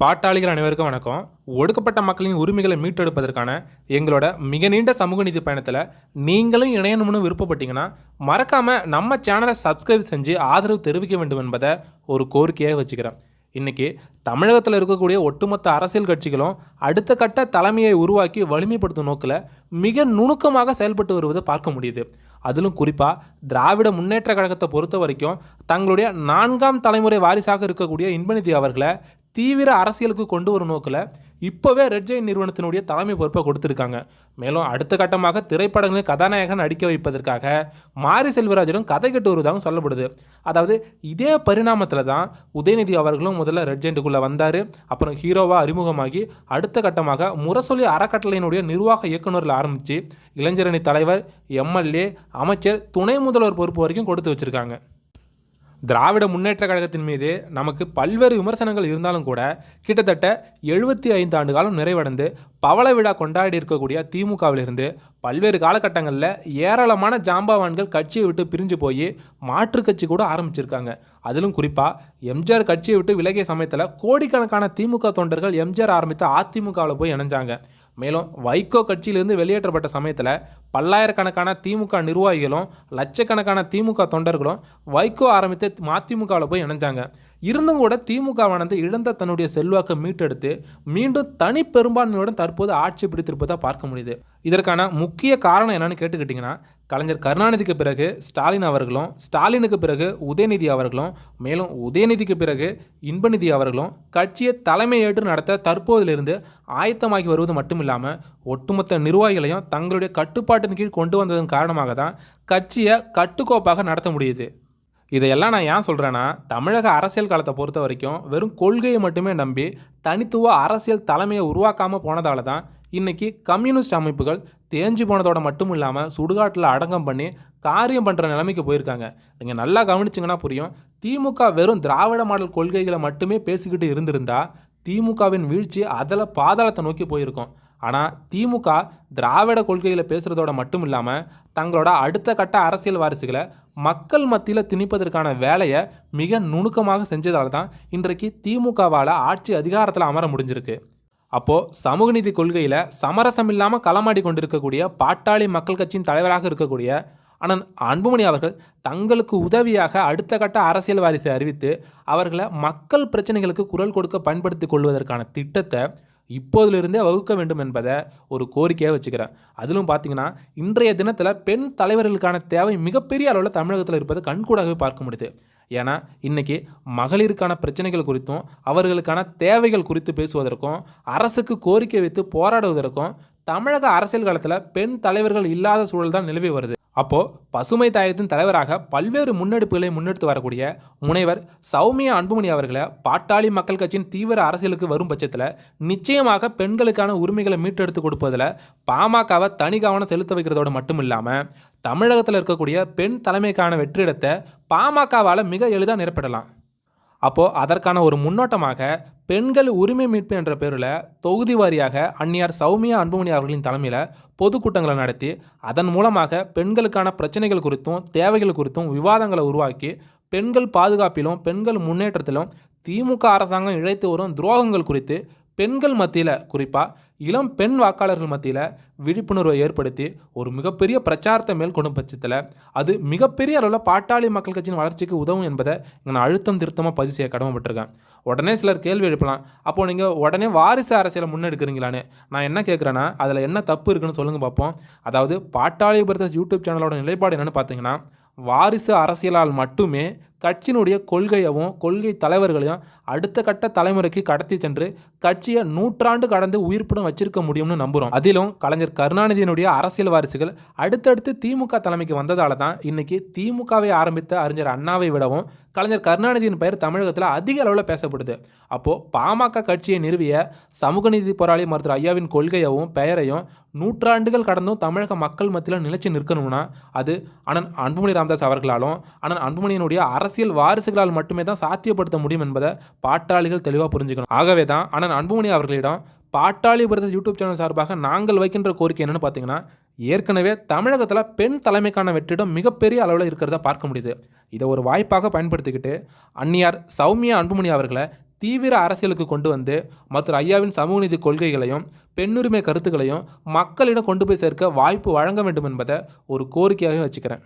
பாட்டாளிகள் அனைவருக்கும் வணக்கம். ஒடுக்கப்பட்ட மக்களின் உரிமைகளை மீட்டெடுப்பதற்கான எங்களோட மிக நீண்ட சமூக நீதி பயணத்தில் நீங்களும் இணையணும்னு விருப்பப்பட்டீங்கன்னா மறக்காமல் நம்ம சேனலை சப்ஸ்கிரைப் செஞ்சு ஆதரவு தெரிவிக்க வேண்டும் என்பதை ஒரு கோரிக்கையாக வச்சுக்கிறேன். இன்றைக்கி தமிழகத்தில் இருக்கக்கூடிய ஒட்டுமொத்த அரசியல் கட்சிகளும் அடுத்த கட்ட தலைமையை உருவாக்கி வலிமைப்படுத்தும் நோக்கில் மிக நுணுக்கமாக செயல்பட்டு வருவதை பார்க்க முடியுது. அதிலும் குறிப்பாக திராவிட முன்னேற்ற கழகத்தை பொறுத்த வரைக்கும் தங்களுடைய நான்காம் தலைமுறை வாரிசாக இருக்கக்கூடிய இன்பநிதி அவர்களை தீவிர அரசியலுக்கு கொண்டு வரும் நோக்கில் இப்போவே ரெட் ஜெயின் நிறுவனத்தினுடைய தலைமை பொறுப்பை கொடுத்துருக்காங்க. மேலும் அடுத்த கட்டமாக திரைப்படங்களில் கதாநாயகன் நடிக்க வைப்பதற்காக மாரி செல்வராஜனும் கதை கட்டு வருவதாகவும் சொல்லப்படுது. அதாவது இதே பரிணாமத்தில் தான் உதயநிதி அவர்களும் முதல்ல ரெட் ஜெயின்ட்டுக்குள்ளே வந்தார். அப்புறம் ஹீரோவாக அறிமுகமாகி அடுத்த கட்டமாக முரசொலி அறக்கட்டளையினுடைய நிர்வாக இயக்குநரில் ஆரம்பித்து இளைஞரணி தலைவர் எம்எல்ஏ அமைச்சர் துணை முதல்வர் பொறுப்பு வரைக்கும் கொடுத்து வச்சுருக்காங்க. திராவிட முன்னேற்ற கழகத்தின் மீது நமக்கு பல்வேறு விமர்சனங்கள் இருந்தாலும் கூட கிட்டத்தட்ட எழுபத்தி ஐந்து ஆண்டு காலம் நிறைவடைந்து பவள விழா கொண்டாடி இருக்கக்கூடிய திமுகவிலிருந்து பல்வேறு காலகட்டங்களில் ஏராளமான ஜாம்பவான்கள் கட்சியை விட்டு பிரிஞ்சு போய் மாற்று கட்சி கூட ஆரம்பிச்சிருக்காங்க. அதிலும் குறிப்பாக எம்ஜிஆர் கட்சியை விட்டு விலகிய சமயத்தில் கோடிக்கணக்கான திமுக தொண்டர்கள் எம்ஜிஆர் ஆரம்பித்த அதிமுகவில் போய் இணைஞ்சாங்க. மேலும் வைகோ கட்சியிலிருந்து வெளியேற்றப்பட்ட சமயத்தில் பல்லாயிரக்கணக்கான திமுக நிர்வாகிகளும் லட்சக்கணக்கான திமுக தொண்டர்களும் வைகோ ஆரம்பித்து மதிமுகவில் போய் இணைஞ்சாங்க. இருந்தும் கூட திமுகவானது இழந்த தன்னுடைய செல்வாக்கை மீட்டெடுத்து மீண்டும் தனி பெரும்பான்மையுடன் தற்போது ஆட்சி பிடித்திருப்பதாக பார்க்க முடியுது. இதற்கான முக்கிய காரணம் என்னன்னு கேட்டுக்கிட்டிங்கன்னா கலைஞர் கருணாநிதிக்கு பிறகு ஸ்டாலின் அவர்களும் ஸ்டாலினுக்கு பிறகு உதயநிதி அவர்களும் மேலும் உதயநிதிக்கு பிறகு இன்பநிதி அவர்களும் கட்சியை தலைமை ஏற்று நடத்த தற்போதிலிருந்து ஆயத்தமாகி வருவது மட்டும் இல்லாமல் ஒட்டுமொத்த நிர்வாகிகளையும் தங்களுடைய கட்டுப்பாட்டின் கீழ் கொண்டு வந்ததன் காரணமாக தான் கட்சியை கட்டுக்கோப்பாக நடத்த முடியுது. இதையெல்லாம் நான் ஏன் சொல்கிறேன்னா தமிழக அரசியல் காலத்தை பொறுத்த வரைக்கும் வெறும் கொள்கையை மட்டுமே நம்பி தனித்துவ அரசியல் தலைமையை உருவாக்காமல் போனதால தான் இன்றைக்கி கம்யூனிஸ்ட் அமைப்புகள் தேஞ்சு போனதோட மட்டும் இல்லாமல் சுடுகாட்டில் அடங்கம் பண்ணி காரியம் பண்ணுற நிலைமைக்கு போயிருக்காங்க. நீங்கள் நல்லா கவனிச்சிங்கன்னா புரியும். திமுக வெறும் திராவிட மாடல் கொள்கைகளை மட்டுமே பேசிக்கிட்டு இருந்திருந்தா திமுகவின் வீழ்ச்சி அதில் பாதாளத்தை நோக்கி போயிருக்கும். ஆனால் திமுக திராவிட கொள்கைகளை பேசுகிறதோட மட்டும் இல்லாமல் தங்களோட அடுத்த கட்ட அரசியல் வாரிசுகளை மக்கள் மத்தியில் திணிப்பதற்கான வேலையை மிக நுணுக்கமாக செஞ்சதால் தான் இன்றைக்கு திமுகவால் ஆட்சி அதிகாரத்தில் அமர முடிஞ்சிருக்கு. அப்போது சமூக நீதி கொள்கையில் சமரசம் இல்லாமல் களமாடி கொண்டிருக்கக்கூடிய பாட்டாளி மக்கள் கட்சியின் தலைவராக இருக்கக்கூடிய அண்ணன் அன்புமணி அவர்கள் தங்களுக்கு உதவியாக அடுத்த கட்ட அரசியல் வாரிசை அறிவித்து அவர்களை மக்கள் பிரச்சனைகளுக்கு குரல் கொடுக்க பயன்படுத்தி கொள்வதற்கான திட்டத்தை இப்போதிலிருந்தே வகுக்க வேண்டும் என்பதை ஒரு கோரிக்கையாக வச்சுக்கிறேன். அதிலும் பார்த்தீங்கன்னா இன்றைய தினத்தில் பெண் தலைவர்களுக்கான தேவை மிகப்பெரிய அளவில் தமிழகத்தில் இருப்பதை கண்கூடாகவே பார்க்க முடியுது. ஏன்னா இன்றைக்கி மகளிருக்கான பிரச்சனைகள் குறித்தும் அவர்களுக்கான தேவைகள் குறித்து பேசுவதற்கும் அரசுக்கு கோரிக்கை வைத்து போராடுவதற்கும் தமிழக அரசியல் காலத்தில் பெண் தலைவர்கள் இல்லாத சூழல் தான் நிலவி வருது. அப்போது பசுமை தாயத்தின் தலைவராக பல்வேறு முன்னெடுப்புகளை முன்னெடுத்து வரக்கூடிய முனைவர் சௌமியா அன்புமணி அவர்களை பாட்டாளி மக்கள் கட்சியின் தீவிர அரசியலுக்கு வரும் பட்சத்தில் நிச்சயமாக பெண்களுக்கான உரிமைகளை மீட்டெடுத்து கொடுப்பதில் பாமகவை தனி கவனம் செலுத்த வைக்கிறதோடு மட்டும் இல்லாமல் தமிழகத்தில் இருக்கக்கூடிய பெண் தலைமைக்கான வெற்றிடத்தை பாமகவால் மிக எளிதாக நிரப்பிடலாம். அப்போது அதற்கான ஒரு முன்னோட்டமாக பெண்கள் உரிமை மீட்பு என்ற பேரில் தொகுதி வாரியாக அந்நியார் சௌமியா அன்புமணி அவர்களின் தலைமையில் பொதுக்கூட்டங்களை நடத்தி அதன் மூலமாக பெண்களுக்கான பிரச்சனைகள் குறித்தும் தேவைகள் குறித்தும் விவாதங்களை உருவாக்கி பெண்கள் பாதுகாப்பிலும் பெண்கள் முன்னேற்றத்திலும் திமுக அரசாங்கம் இழைத்து வரும் துரோகங்கள் குறித்து பெண்கள் மத்தியில் குறிப்பாக இளம் பெண் வாக்காளர்கள் மத்தியில் விழிப்புணர்வை ஏற்படுத்தி ஒரு மிகப்பெரிய பிரச்சாரத்தை மேற்கொண்டும் பட்சத்தில் அது மிகப்பெரிய அளவில் பாட்டாளி மக்கள் கட்சியின் வளர்ச்சிக்கு உதவும் என்பதை நான் அழுத்தம் திருத்தமாக பதிவு செய்ய கடமைப்பட்டிருக்கேன். உடனே சிலர் கேள்வி எழுப்பலாம். அப்போது நீங்கள் உடனே வாரிசு அரசியலை முன்னெடுக்கிறீங்களான்னு நான் என்ன கேட்குறேன்னா அதில் என்ன தப்பு இருக்குன்னு சொல்லுங்கள் பார்ப்போம் அதாவது பாட்டாளி பிரதர்ஸ் யூடியூப் சேனலோட நிலைப்பாடு என்னென்னு பார்த்தீங்கன்னா வாரிசு அரசியலால் மட்டுமே கட்சியினுடைய கொள்கையவும் கொள்கை தலைவர்களையும் அடுத்த கட்ட தலைமுறைக்கு கடத்தி சென்று கட்சியை நூற்றாண்டு கடந்து உயிர்ப்புடன் வச்சிருக்க முடியும்னு நம்புகிறோம் அதிலும் கலைஞர் கருணாநிதியினுடைய அரசியல் வாரிசுகள் அடுத்தடுத்து திமுக தலைமைக்கு வந்ததால தான் இன்னைக்கு திமுகவை ஆரம்பித்த அறிஞர் அண்ணாவை விடவும் கலைஞர் கருணாநிதியின் பெயர் தமிழகத்தில் அதிக அளவில் பேசப்படுது. அப்போது பாமக கட்சியை நிறுவிய சமூக நீதி போராளி மருத்துவர் ஐயாவின் கொள்கையவும் பெயரையும் நூற்றாண்டுகள் கடந்தும் தமிழக மக்கள் மத்தியில் நிலைச்சு நிற்கணும்னா அது அண்ணன் அன்புமணி ராமதாஸ் அவர்களாலும் அண்ணன் அன்புமணியினுடைய அரசியல் வாரிசுகளால் மட்டுமே தான் சாத்தியப்படுத்த முடியும் என்பதை பாட்டாளிகள் தெளிவாக புரிஞ்சுக்கணும். ஆகவே தான் அண்ணன் அன்புமணி அவர்களிடம் பாட்டாளி பிரதேச யூடியூப் சேனல் சார்பாக நாங்கள் வைக்கின்ற கோரிக்கை என்னென்னு பார்த்தீங்கன்னா ஏற்கனவே தமிழகத்தில் பெண் தலைமைக்கான வெற்றிடம் மிகப்பெரிய அளவில் இருக்கிறத பார்க்க முடியுது. இதை ஒரு வாய்ப்பாக பயன்படுத்திக்கிட்டு அந்நியார் சௌமியா அன்புமணி அவர்களை தீவிர அரசியலுக்கு கொண்டு வந்து மற்ற ஐயாவின் சமூக நீதி கொள்கைகளையும் பெண்ணுரிமை கருத்துக்களையும் மக்களிடம் கொண்டு போய் சேர்க்க வாய்ப்பு வழங்க வேண்டும் என்பதை ஒரு கோரிக்கையாக வச்சுக்கிறேன்.